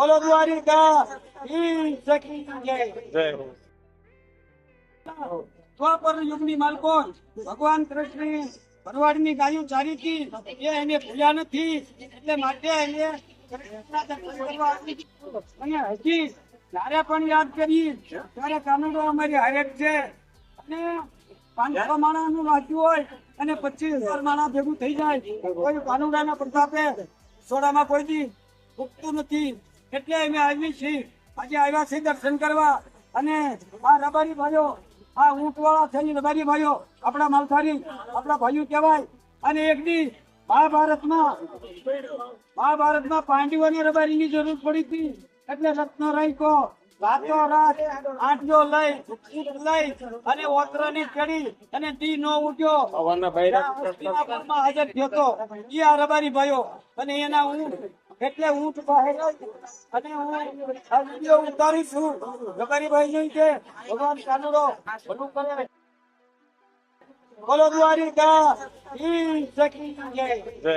બોલો દ્વારિકા દ્વાપર યુગની માલકોન ભગવાન કૃષ્ણ ભરવાડની ગાયો ચારી હતી. એ એને ભૂલ્યા નથી. એટલે માટે એને. અને હજી જ્યારે પણ યાદ કરી ત્યારે કાનુડો અમારી હરેક છે. અને પાંચસો માણાનું વાંચ્યું હોય અને પચીસ હજાર માણા ભેગું થઈ જાય કોઈ કાનુડાના પ્રતાપે સોડામાં કોઈ દી ઉગતું નથી. એટલે અમે આવી છીએ. આજે આવ્યા છીએ દર્શન કરવા અને આ રબારી ભાઈઓ આ ઊંટવાળા થઈને રબારી ભાઈઓ આપણા માલધારી આપણા ભાઈઓ કહેવાય. અને એક દી મહાભારતમાં મહાભારતમાં પાંડવોને રબારીની જરૂર પડી હતી. એટલે રત્ન રાયકો રાતો રાત આંટજો લઈ લઈ અને ઓતરાની ચડી અને દી નો ઉઠ્યો. હાજર થયો તો એ આ રબારી ભાઈઓ અને એના ઊંટ એટલે ઊંટ અને હું ઉતારી છું. રબારી ભાઈ જોઈ છે. ભગવાન કાનુડો ભલું કરે. બોલો દ્વારિકા જય. જય